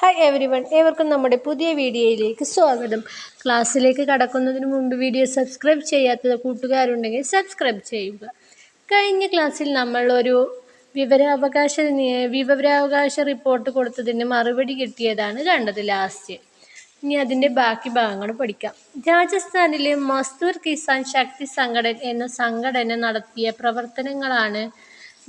Hi every one ഏവർക്കും നമ്മുടെ പുതിയ വീഡിയോയിലേക്ക് സ്വാഗതം. ക്ലാസ്സിലേക്ക് കടക്കുന്നതിന് മുമ്പ് വീഡിയോ സബ്സ്ക്രൈബ് ചെയ്യാത്ത കൂട്ടുകാരുണ്ടെങ്കിൽ സബ്സ്ക്രൈബ് ചെയ്യുക. കഴിഞ്ഞ ക്ലാസ്സിൽ നമ്മളൊരു വിവരാവകാശ വിവരാവകാശ റിപ്പോർട്ട് കൊടുത്തതിന് മറുപടി കിട്ടിയതാണ് കണ്ടത് ലാസ്റ്റ് ഇനി അതിന്റെ ബാക്കി ഭാഗങ്ങൾ പഠിക്കാം. രാജസ്ഥാനിലെ മസ്തൂർ കിസാൻ ശക്തി സംഘടൻ എന്ന സംഘടന നടത്തിയ പ്രവർത്തനങ്ങളാണ്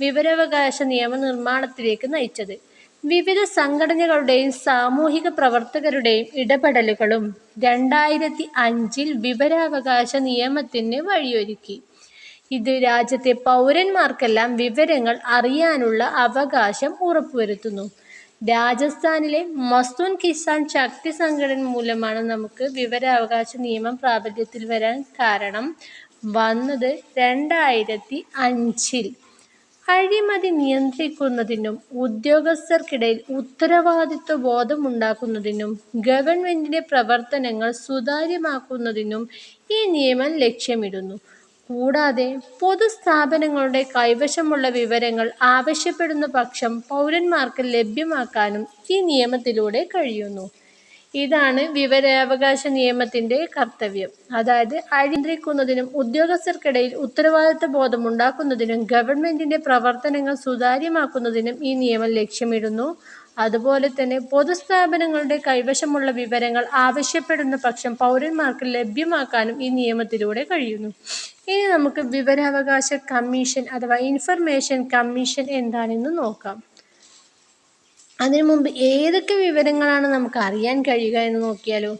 വിവരാവകാശ നിയമനിർമ്മാണത്തിലേക്ക് നയിച്ചത്. വിവിധ സംഘടനകളുടെയും സാമൂഹിക പ്രവർത്തകരുടെയും ഇടപെടലുകളും രണ്ടായിരത്തി അഞ്ചിൽ വിവരാവകാശ നിയമത്തിന് വഴിയൊരുക്കി. ഇത് രാജ്യത്തെ പൗരന്മാർക്കെല്ലാം വിവരങ്ങൾ അറിയാനുള്ള അവകാശം ഉറപ്പുവരുത്തുന്നു. രാജസ്ഥാനിലെ മസ്തൂൻ കിസാൻ ശക്തി സംഘടന മൂലമാണ് നമുക്ക് വിവരാവകാശ നിയമം പ്രാബല്യത്തിൽ വരാൻ കാരണം വന്നത് രണ്ടായിരത്തി അഞ്ചിൽ. അഴിമതി നിയന്ത്രിക്കുന്നതിനും ഉദ്യോഗസ്ഥർക്കിടയിൽ ഉത്തരവാദിത്വ ബോധമുണ്ടാക്കുന്നതിനും ഗവൺമെന്റിന്റെ പ്രവർത്തനങ്ങൾ സുതാര്യമാക്കുന്നതിനും ഈ നിയമം ലക്ഷ്യമിടുന്നു. കൂടാതെ പൊതുസ്ഥാപനങ്ങളുടെ കൈവശമുള്ള വിവരങ്ങൾ ആവശ്യപ്പെടുന്ന പക്ഷം പൗരന്മാർക്ക് ലഭ്യമാക്കാനും ഈ നിയമത്തിലൂടെ കഴിയുന്നു. ഇതാണ് വിവരാവകാശ നിയമത്തിന്റെ കർത്തവ്യം. അതായത് അഴിന്ദ്രിക്കുന്നതിനും ഉദ്യോഗസ്ഥർക്കിടയിൽ ഉത്തരവാദിത്ത ബോധം ഉണ്ടാക്കുന്നതിനും ഗവൺമെന്റിന്റെ പ്രവർത്തനങ്ങൾ സുതാര്യമാക്കുന്നതിനും ഈ നിയമം ലക്ഷ്യമിടുന്നു. അതുപോലെ തന്നെ പൊതുസ്ഥാപനങ്ങളുടെ കൈവശമുള്ള വിവരങ്ങൾ ആവശ്യപ്പെടുന്ന പക്ഷം പൗരന്മാർക്ക് ലഭ്യമാക്കാനും ഈ നിയമത്തിലൂടെ കഴിയുന്നു. ഇനി നമുക്ക് വിവരാവകാശ കമ്മീഷൻ അഥവാ ഇൻഫർമേഷൻ കമ്മീഷൻ എന്താണെന്ന് നോക്കാം. അതിനു മുമ്പ് ഏതൊക്കെ വിവരങ്ങളാണ് നമുക്ക് അറിയാൻ കഴിയുക എന്ന് നോക്കിയാലോ?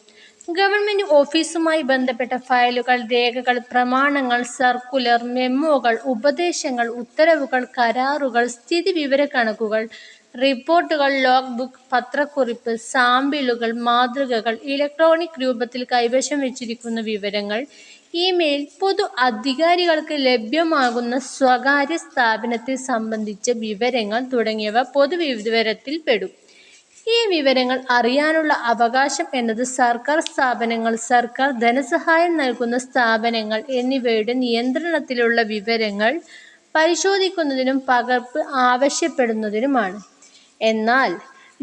ഗവൺമെന്റ് ഓഫീസുമായി ബന്ധപ്പെട്ട ഫയലുകൾ രേഖകൾ പ്രമാണങ്ങൾ സർക്കുലർ മെമ്മോകൾ ഉപദേശങ്ങൾ ഉത്തരവുകൾ കരാറുകൾ സ്ഥിതി വിവരക്കണക്കുകൾ റിപ്പോർട്ടുകൾ ലോഗ് ബുക്ക് പത്രക്കുറിപ്പ് സാമ്പിളുകൾ മാതൃകകൾ ഇലക്ട്രോണിക് രൂപത്തിൽ കൈവശം വെച്ചിരിക്കുന്ന വിവരങ്ങൾ ഇമെയിൽ പൊതു അധികാരികൾക്ക് ലഭ്യമാകുന്ന സ്വകാര്യ സ്ഥാപനത്തെ സംബന്ധിച്ച വിവരങ്ങൾ തുടങ്ങിയവ പൊതുവിവരത്തിൽ പെടും. ഈ വിവരങ്ങൾ അറിയാനുള്ള അവകാശം എന്നത് സർക്കാർ സ്ഥാപനങ്ങൾ സർക്കാർ ധനസഹായം നൽകുന്ന സ്ഥാപനങ്ങൾ എന്നിവയുടെ നിയന്ത്രണത്തിലുള്ള വിവരങ്ങൾ പരിശോധിക്കുന്നതിനും പകർപ്പ് ആവശ്യപ്പെടുന്നതിനുമാണ്. എന്നാൽ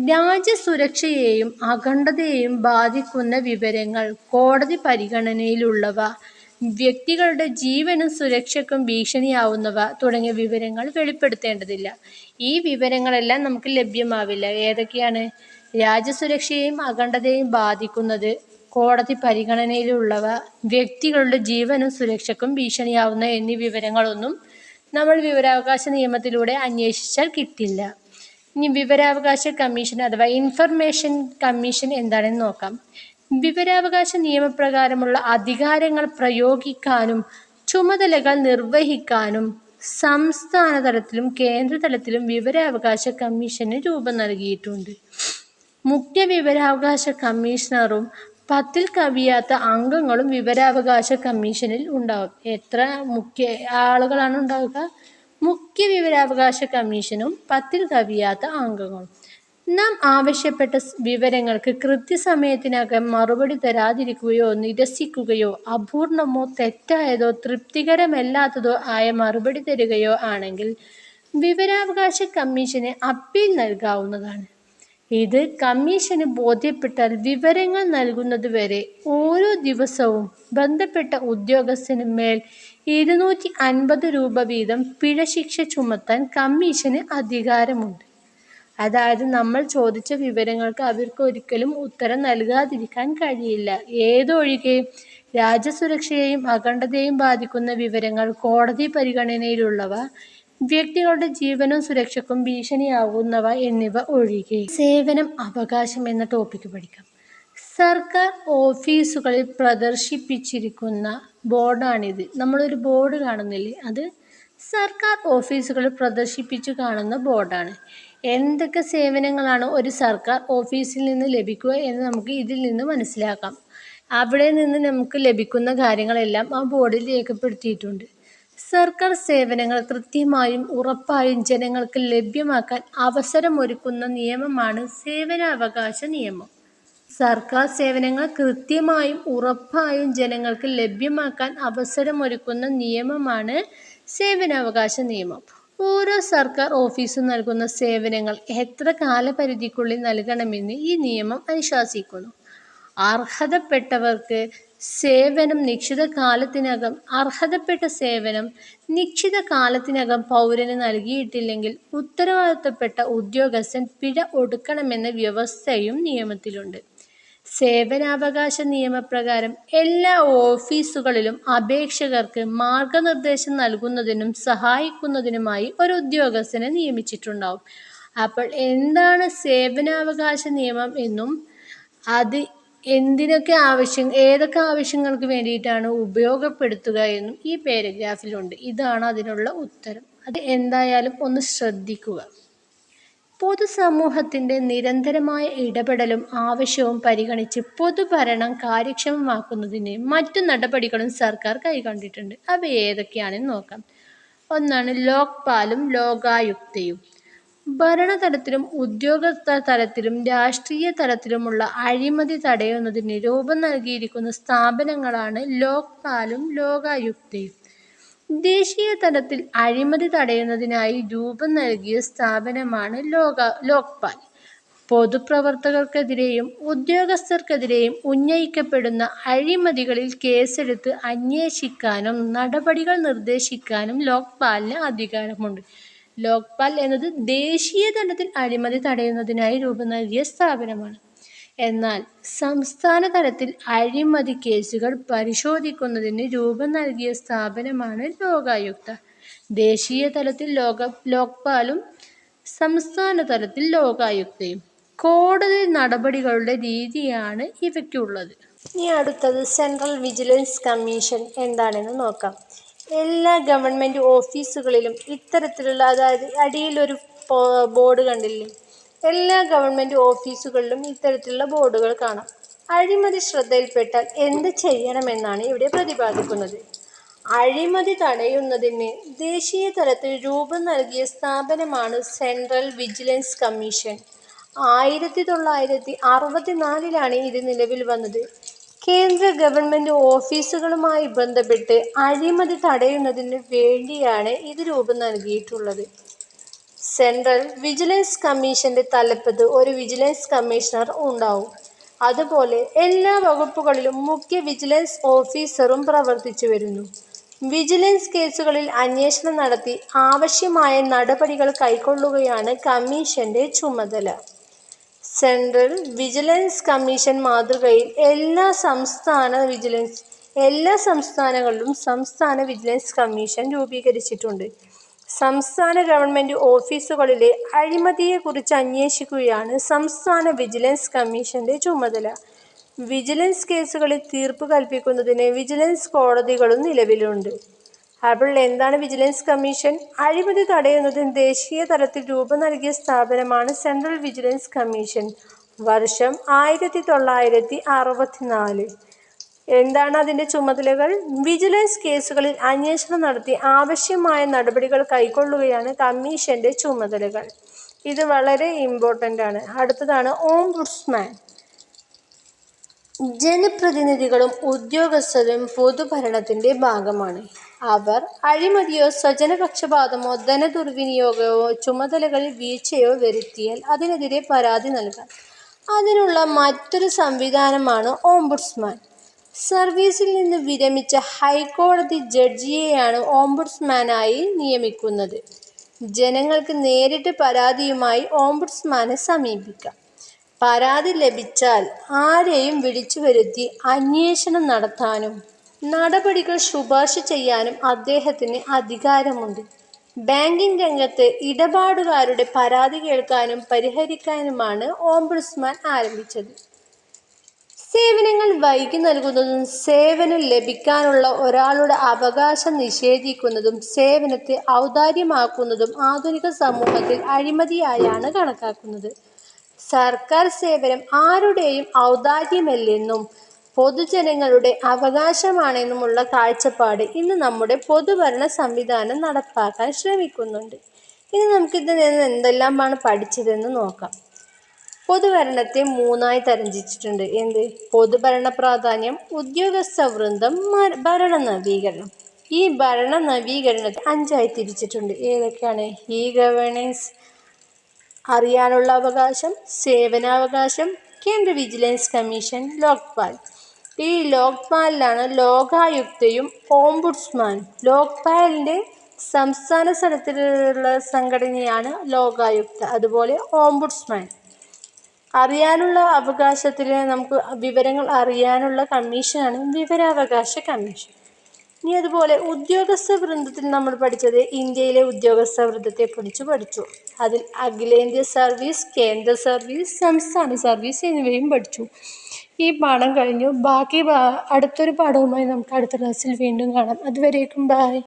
രാജ്യസുരക്ഷയെയും അഖണ്ഡതയെയും ബാധിക്കുന്ന വിവരങ്ങൾ കോടതി പരിഗണനയിലുള്ളവ വ്യക്തികളുടെ ജീവനും സുരക്ഷയ്ക്കും ഭീഷണിയാവുന്നവ തുടങ്ങിയ വിവരങ്ങൾ വെളിപ്പെടുത്തേണ്ടതില്ല. ഈ വിവരങ്ങളെല്ലാം നമുക്ക് ലഭ്യമാവില്ല. ഏതൊക്കെയാണ്? രാജ്യസുരക്ഷയെയും അഖണ്ഡതയെയും ബാധിക്കുന്നത്? കോടതി പരിഗണനയിലുള്ളവ വ്യക്തികളുടെ ജീവനും സുരക്ഷയ്ക്കും ഭീഷണിയാവുന്ന എന്നീ വിവരങ്ങളൊന്നും നമ്മൾ വിവരാവകാശ നിയമത്തിലൂടെ അന്വേഷിച്ചാൽ കിട്ടില്ല. ഇനി വിവരാവകാശ കമ്മീഷൻ അഥവാ ഇൻഫർമേഷൻ കമ്മീഷൻ എന്താണെന്ന് നോക്കാം. വിവരാവകാശ നിയമപ്രകാരമുള്ള അധികാരങ്ങൾ പ്രയോഗിക്കാനും ചുമതലകൾ നിർവഹിക്കാനും സംസ്ഥാന തലത്തിലും കേന്ദ്ര തലത്തിലും വിവരാവകാശ കമ്മീഷന് രൂപം നൽകിയിട്ടുണ്ട്. മുഖ്യ വിവരാവകാശ കമ്മീഷണറും പത്തിൽ കവിയാത്ത അംഗങ്ങളും വിവരാവകാശ കമ്മീഷനിൽ ഉണ്ടാവും. എത്ര മുഖ്യ ആളുകളാണ് ഉണ്ടാവുക? മുഖ്യ വിവരാവകാശ കമ്മീഷനും പത്തിൽ കവിയാത്ത അംഗങ്ങളും. നാം ആവശ്യപ്പെട്ട വിവരങ്ങൾക്ക് കൃത്യസമയത്തിനകം മറുപടി തരാതിരിക്കുകയോ നിരസിക്കുകയോ അപൂർണമോ തെറ്റായതോ തൃപ്തികരമല്ലാത്തതോ ആയ മറുപടി തരികയോ ആണെങ്കിൽ വിവരാവകാശ കമ്മീഷന് അപ്പീൽ നൽകാവുന്നതാണ്. ഇത് കമ്മീഷന് ബോധ്യപ്പെട്ടാൽ വിവരങ്ങൾ നൽകുന്നതുവരെ ഓരോ ദിവസവും ബന്ധപ്പെട്ട ഉദ്യോഗസ്ഥന് മേൽ ഇരുന്നൂറ്റി അൻപത് രൂപ വീതം പിഴ ശിക്ഷ ചുമത്താൻ കമ്മീഷന് അധികാരമുണ്ട്. അതായത് നമ്മൾ ചോദിച്ച വിവരങ്ങൾക്ക് അവർക്ക് ഒരിക്കലും ഉത്തരം നൽകാതിരിക്കാൻ കഴിയില്ല. ഏതൊഴികെ രാജ്യസുരക്ഷയെയും അഖണ്ഡതയെയും ബാധിക്കുന്ന വിവരങ്ങൾ കോടതി പരിഗണനയിലുള്ളവ വ്യക്തികളുടെ ജീവനും സുരക്ഷക്കും ഭീഷണിയാകുന്നവ എന്നിവ ഒഴികെ. സേവനം അവകാശം എന്ന ടോപ്പിക്ക് പഠിക്കാം. സർക്കാർ ഓഫീസുകളിൽ പ്രദർശിപ്പിച്ചിരിക്കുന്ന ബോർഡാണിത്. നമ്മളൊരു ബോർഡ് കാണുന്നില്ലേ? അത് സർക്കാർ ഓഫീസുകളിൽ പ്രദർശിപ്പിച്ചു കാണുന്ന ബോർഡാണ്. എന്തൊക്കെ സേവനങ്ങളാണ് ഒരു സർക്കാർ ഓഫീസിൽ നിന്ന് ലഭിക്കുക എന്ന് നമുക്ക് ഇതിൽ നിന്ന് മനസ്സിലാക്കാം. അവിടെ നിന്ന് നമുക്ക് ലഭിക്കുന്ന കാര്യങ്ങളെല്ലാം ആ ബോർഡിൽ രേഖപ്പെടുത്തിയിട്ടുണ്ട്. സർക്കാർ സേവനങ്ങൾ കൃത്യമായും ഉറപ്പായും ജനങ്ങൾക്ക് ലഭ്യമാക്കാൻ അവസരമൊരുക്കുന്ന നിയമമാണ് സേവനാവകാശ നിയമം. സർക്കാർ സേവനങ്ങൾ കൃത്യമായും ഉറപ്പായും ജനങ്ങൾക്ക് ലഭ്യമാക്കാൻ അവസരമൊരുക്കുന്ന നിയമമാണ് സേവനാവകാശ നിയമം. ഓരോ സർക്കാർ ഓഫീസും നൽകുന്ന സേവനങ്ങൾ എത്ര കാലപരിധിക്കുള്ളിൽ നൽകണമെന്ന് ഈ നിയമം അനുശാസിക്കുന്നു. അർഹതപ്പെട്ടവർക്ക് സേവനം നിശ്ചിത കാലത്തിനകം അർഹതപ്പെട്ട സേവനം നിശ്ചിത കാലത്തിനകം പൗരന് നൽകിയിട്ടില്ലെങ്കിൽ ഉത്തരവാദിത്തപ്പെട്ട ഉദ്യോഗസ്ഥൻ പിഴ ഒടുക്കണമെന്ന വ്യവസ്ഥയും നിയമത്തിലുണ്ട്. സേവനാവകാശ നിയമപ്രകാരം എല്ലാ ഓഫീസുകളിലും അപേക്ഷകർക്ക് മാർഗനിർദ്ദേശം നൽകുന്നതിനും സഹായിക്കുന്നതിനുമായി ഒരു ഉദ്യോഗസ്ഥനെ നിയമിച്ചിട്ടുണ്ടാവും. അപ്പോൾ എന്താണ് സേവനാവകാശ നിയമം എന്നും അത് എന്തിനൊക്കെ ആവശ്യം ഏതൊക്കെ ആവശ്യങ്ങൾക്ക് വേണ്ടിയിട്ടാണ് ഉപയോഗപ്പെടുത്തുക എന്നും ഈ പാരഗ്രാഫിലുണ്ട്. ഇതാണ് അതിനുള്ള ഉത്തരം. അത് എന്തായാലും ഒന്ന് ശ്രദ്ധിക്കുക. പൊതുസമൂഹത്തിന്റെ നിരന്തരമായ ഇടപെടലും ആവശ്യവും പരിഗണിച്ച് പൊതുഭരണം കാര്യക്ഷമമാക്കുന്നതിന് മറ്റു നടപടികളും സർക്കാർ കൈക്കൊണ്ടിട്ടുണ്ട്. അവ ഏതൊക്കെയാണെന്ന് നോക്കാം. ഒന്നാണ് ലോക്പാലും ലോകായുക്തയും. ഭരണതലത്തിലും ഉദ്യോഗതലത്തിലും രാഷ്ട്രീയ തലത്തിലുമുള്ള അഴിമതി തടയുന്നതിന് രൂപം നൽകിയിരിക്കുന്ന സ്ഥാപനങ്ങളാണ് ലോക്പാലും ലോകായുക്തയും. ദേശീയതലത്തിൽ അഴിമതി തടയുന്നതിനായി രൂപം നൽകിയ സ്ഥാപനമാണ് ലോക ലോക്പാൽ. പൊതുപ്രവർത്തകർക്കെതിരെയും ഉദ്യോഗസ്ഥർക്കെതിരെയും ഉന്നയിക്കപ്പെടുന്ന അഴിമതികളിൽ കേസെടുത്ത് അന്വേഷിക്കാനും നടപടികൾ നിർദ്ദേശിക്കാനും ലോക്പാലിന് അധികാരമുണ്ട്. ലോക്പാൽ എന്നത് ദേശീയ തലത്തിൽ അഴിമതി തടയുന്നതിനായി രൂപം നൽകിയ സ്ഥാപനമാണ്. എന്നാൽ സംസ്ഥാന തലത്തിൽ അഴിമതി കേസുകൾ പരിശോധിക്കുന്നതിന് രൂപം നൽകിയ സ്ഥാപനമാണ് ലോകായുക്ത. ദേശീയ തലത്തിൽ ലോക ലോക്പാലും സംസ്ഥാന തലത്തിൽ ലോകായുക്തയും. കോടതി നടപടികളുടെ രീതിയാണ് ഇവയ്ക്കുള്ളത്. ഇനി അടുത്തത് സെൻട്രൽ വിജിലൻസ് കമ്മീഷൻ എന്താണെന്ന് നോക്കാം. എല്ലാ ഗവൺമെന്റ് ഓഫീസുകളിലും ഇത്തരത്തിലുള്ള അതായത് അടിയിലൊരു ബോർഡ് കണ്ടില്ലേ. എല്ലാ ഗവൺമെന്റ് ഓഫീസുകളിലും ഇത്തരത്തിലുള്ള ബോർഡുകൾ കാണാം. അഴിമതി ശ്രദ്ധയിൽപ്പെട്ടാൽ എന്ത് ചെയ്യണമെന്നാണ് ഇവിടെ പ്രതിപാദിക്കുന്നത്. അഴിമതി തടയുന്നതിന് ദേശീയ തലത്തിൽ രൂപം നൽകിയ സ്ഥാപനമാണ് സെൻട്രൽ വിജിലൻസ് കമ്മീഷൻ. ആയിരത്തി തൊള്ളായിരത്തി അറുപത്തിനാലിലാണ് ഇത് നിലവിൽ വന്നത്. കേന്ദ്ര ഗവൺമെന്റ് ഓഫീസുകളുമായി ബന്ധപ്പെട്ട് അഴിമതി തടയുന്നതിന് വേണ്ടിയാണ് ഇത് രൂപം നൽകിയിട്ടുള്ളത്. സെൻട്രൽ വിജിലൻസ് കമ്മീഷന്റെ തലപ്പത്ത് ഒരു വിജിലൻസ് കമ്മീഷണർ ഉണ്ടാവും. അതുപോലെ എല്ലാ വകുപ്പുകളിലും മുഖ്യ വിജിലൻസ് ഓഫീസറും പ്രവർത്തിച്ചു വരുന്നു വിജിലൻസ് കേസുകളിൽ അന്വേഷണം നടത്തി ആവശ്യമായ നടപടികൾ കൈക്കൊള്ളുകയാണ് കമ്മീഷന്റെ ചുമതല. സെൻട്രൽ വിജിലൻസ് കമ്മീഷൻ മാതൃകയിൽ എല്ലാ സംസ്ഥാന വിജിലൻസ് എല്ലാ സംസ്ഥാനങ്ങളിലും സംസ്ഥാന വിജിലൻസ് കമ്മീഷൻ രൂപീകരിച്ചിട്ടുണ്ട്. സംസ്ഥാന ഗവൺമെന്റ് ഓഫീസുകളിലെ അഴിമതിയെക്കുറിച്ച് അന്വേഷിക്കുകയാണ് സംസ്ഥാന വിജിലൻസ് കമ്മീഷന്റെ ചുമതല. വിജിലൻസ് കേസുകളിൽ തീർപ്പ് കൽപ്പിക്കുന്നതിന് വിജിലൻസ് കോടതികളും നിലവിലുണ്ട്. അപ്പോൾ എന്താണ് വിജിലൻസ് കമ്മീഷൻ. അഴിമതി തടയുന്നതിന് ദേശീയ തലത്തിൽ രൂപം നൽകിയ സ്ഥാപനമാണ് സെൻട്രൽ വിജിലൻസ് കമ്മീഷൻ. വർഷം ആയിരത്തി തൊള്ളായിരത്തി അറുപത്തിനാല്. എന്താണ് അതിന്റെ ചുമതലകൾ. വിജിലൻസ് കേസുകളിൽ അന്വേഷണം നടത്തി ആവശ്യമായ നടപടികൾ കൈക്കൊള്ളുകയാണ് കമ്മീഷന്റെ ചുമതലകൾ. ഇത് വളരെ ഇമ്പോർട്ടന്റ് ആണ്. അടുത്തതാണ് ഓംബുഡ്സ്മാൻ. ജനപ്രതിനിധികളും ഉദ്യോഗസ്ഥരും പൊതുഭരണത്തിന്റെ ഭാഗമാണ്. അവർ അഴിമതിയോ സ്വജനപക്ഷപാതമോ ധനദുർവിനിയോഗമോ ചുമതലകളിൽ വീഴ്ചയോ വരുത്തിയാൽ അതിനെതിരെ പരാതി നൽകാം. അതിനുള്ള മറ്റൊരു സംവിധാനമാണ് ഓംബുഡ്സ്മാൻ. സർവീസിൽ നിന്ന് വിരമിച്ച ഹൈക്കോടതി ജഡ്ജിയെയാണ് ഓംബുഡ്സ്മാനായി നിയമിക്കുന്നത്. ജനങ്ങൾക്ക് നേരിട്ട് പരാതിയുമായി ഓംബുഡ്സ്മാനെ സമീപിക്കാം. പരാതി ലഭിച്ചാൽ ആരെയും വിളിച്ചു വരുത്തി അന്വേഷണം നടത്താനും നടപടികൾ ശുപാർശ ചെയ്യാനും അദ്ദേഹത്തിന് അധികാരമുണ്ട്. ബാങ്കിംഗ് രംഗത്ത് ഇടപാടുകാരുടെ പരാതി കേൾക്കാനും പരിഹരിക്കാനുമാണ് ഓംബുഡ്സ്മാൻ ആരംഭിച്ചത്. സേവനങ്ങൾ വൈകി നൽകുന്നതും സേവനം ലഭിക്കാനുള്ള ഒരാളുടെ അവകാശം നിഷേധിക്കുന്നതും സേവനത്തെ ഔദാര്യമാക്കുന്നതും ആധുനിക സമൂഹത്തിൽ അഴിമതിയായാണ് കണക്കാക്കുന്നത്. സർക്കാർ സേവനം ആരുടെയും ഔദാര്യമല്ലെന്നും പൊതുജനങ്ങളുടെ അവകാശമാണെന്നുമുള്ള കാഴ്ചപ്പാട് ഇന്ന് നമ്മുടെ പൊതുഭരണ സംവിധാനം നടപ്പാക്കാൻ ശ്രമിക്കുന്നുണ്ട്. ഇനി നമുക്കിതിൽ നിന്ന് എന്തെല്ലാമാണ് പഠിച്ചതെന്ന് നോക്കാം. പൊതുഭരണത്തെ മൂന്നായി തരംതിരിച്ചിട്ടുണ്ട്. എന്ത്? പൊതുഭരണ പ്രാധാന്യം, ഉദ്യോഗസ്ഥ വൃന്ദം ഭരണ നവീകരണം. ഈ ഭരണ നവീകരണത്തെ അഞ്ചായി തിരിച്ചിട്ടുണ്ട്. ഏതൊക്കെയാണ്? ഇ ഗവേണൻസ് അറിയാനുള്ള അവകാശം സേവനാവകാശം കേന്ദ്ര വിജിലൻസ് കമ്മീഷൻ ലോക്പാൽ. ഈ ലോക്പാലിലാണ് ലോകായുക്തയും ഓംബുഡ്സ്മാൻ ലോക്പാലിന്റെ സംസ്ഥാന തലത്തിലുള്ള സംഘടനയാണ് ലോകായുക്ത. അതുപോലെ ഓംബുഡ്സ്മാൻ അറിയാനുള്ള അവകാശത്തിൽ നമുക്ക് വിവരങ്ങൾ അറിയാനുള്ള കമ്മീഷനാണ് വിവരാവകാശ കമ്മീഷൻ ഇനി അതുപോലെ ഉദ്യോഗസ്ഥ വൃന്ദത്തിൽ നമ്മൾ പഠിച്ചത് ഇന്ത്യയിലെ ഉദ്യോഗസ്ഥ വൃന്ദത്തെ കുറിച്ച് പഠിച്ചു. അതിൽ അഖിലേന്ത്യാ സർവീസ് കേന്ദ്ര സർവീസ് സംസ്ഥാന സർവീസ് എന്നിവയും പഠിച്ചു. ഈ പാഠം കഴിഞ്ഞു. ബാക്കി അടുത്തൊരു പാഠവുമായി നമുക്ക് അടുത്ത ക്ലാസ്സിൽ വീണ്ടും കാണാം. അതുവരേക്കും ബായ്